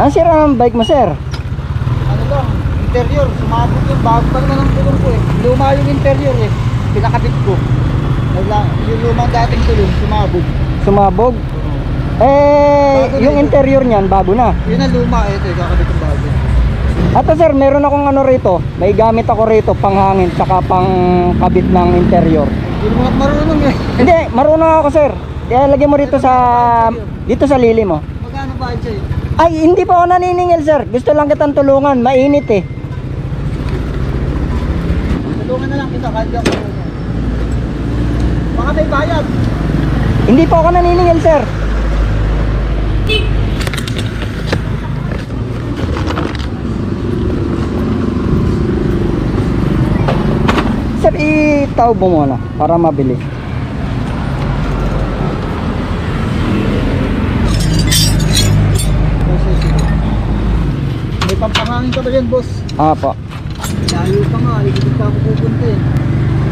Ang sira ng bike mo, sir? Ano lang, interior, sumabog yung bago pa naman ang tulong ko eh. Luma yung interior eh. Pinakabit ko. Yung lumang dating tulong, sumabog. Sumabog? Eh, Bago yung interior niyan, bago na. Yun ang luma eh, ito, kakabit yung bago. Ato sir, meron akong ano rito. May gamit ako rito, panghangin, tsaka pang kabit ng interior. Hindi mo marunong eh. Hindi, marunong ako sir. Kaya lagyan mo rito sa, dito sa lili mo. Magkano ba sa'yo? Ay, hindi pa ako naniningil sir. Gusto lang kitang tulungan, mainit eh. Tulungan na lang kita, kahit di ako. Baka may bayad. Hindi pa ako naniningil sir. Sir, itaw mo muna para mabilis. Pampangangin ka ba yan, boss? Apo. Layo pa nga, hindi pa ako pupunta eh.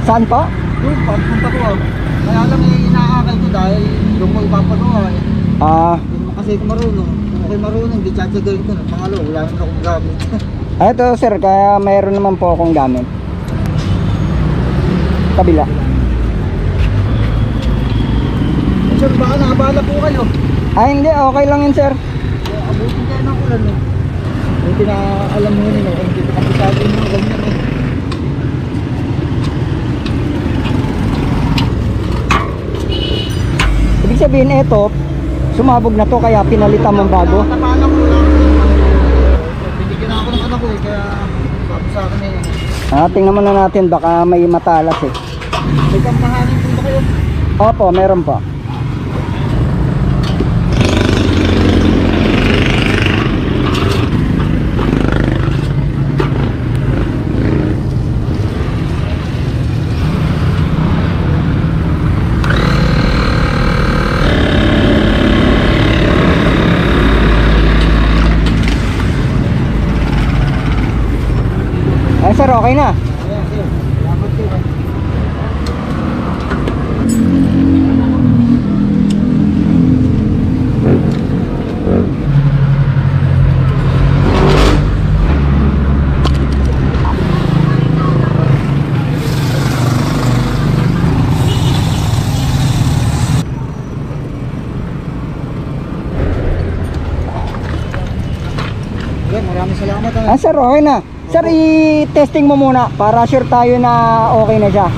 Saan pa? Doon, papunta ko ah. Kaya lang eh, inaakay ko dahil doon ko ipapagawa eh. Ah, Hindi kasi ako marunong. Kung ako'y marunong, di tsatsagayin ko na. Pangalo, wala naman akong gamit. ito sir, kaya mayroon naman po akong gamit. Kabila. Sir, baka naabala po kayo. Ay, hindi. Okay lang yun sir. Abutin kayo ng ulan eh. Hindi na alam mo nila kung hindi kapitado mo ganyan eh. Ibig sabihin ito, sumabog na to kaya pinalitan mong bago. Nakatapala ko lang. Binigyan ako ng anak ko eh, kaya sabi sa akin eh. Ah, tingnan muna natin baka may matalas eh. May kampahanin po ba kayo? Opo, meron po. Sir, okay na. Ah. Ah sir, okay na. Sir, i-testing mo muna para sure tayo na okay na siya.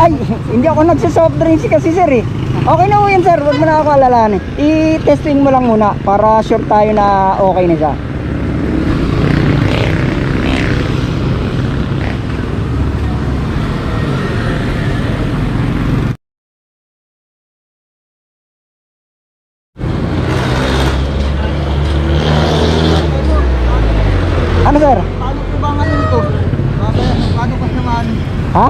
Ay, hindi ako nagsa-soft drinks kasi sir eh. Okay na po yan sir, huwag mo na ako alalahanin. I-testing mo lang muna para sure tayo na okay na siya. Ano sir? Paano po ba ngayon ito? Paano pa naman? Ha?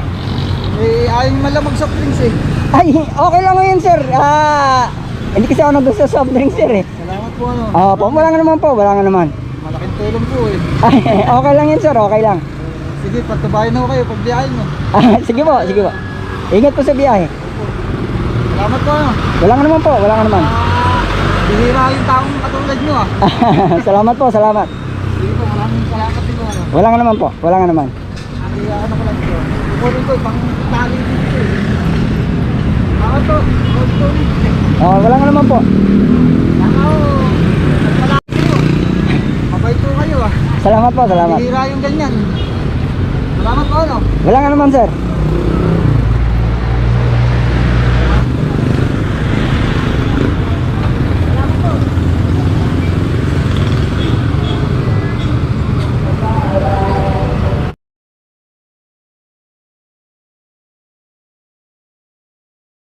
Eh, ayaw malamag sa drinks eh. Ay, okay lang ngayon sir. Ah, hindi kasi ako nagsa-soft drinks sir eh. Salamat po ano. Ah, po, wala nga naman po, wala nga naman. Malaking tulong po eh. Ay, okay lang yun sir, okay lang. Sige, patubayan na ko kayo pag biyahin mo. Ah, sige po, sige po. Ingat po sa biyahe. Salamat po ano. Wala nga naman po, wala nga naman. Ah, bihira yung taong katulad nyo ah. salamat po, salamat. Po, salamat po ano. Wala nga naman po, wala nga naman. Kaya ano ko lang ito. Kukunin ko, pang tali dito. Ako to. Ah, wala nga naman po. Ako, nagpalaki kayo. Mabait po kayo ah. Salamat po, salamat. Bihira yung ganyan. Salamat po ano. Wala nga naman sir.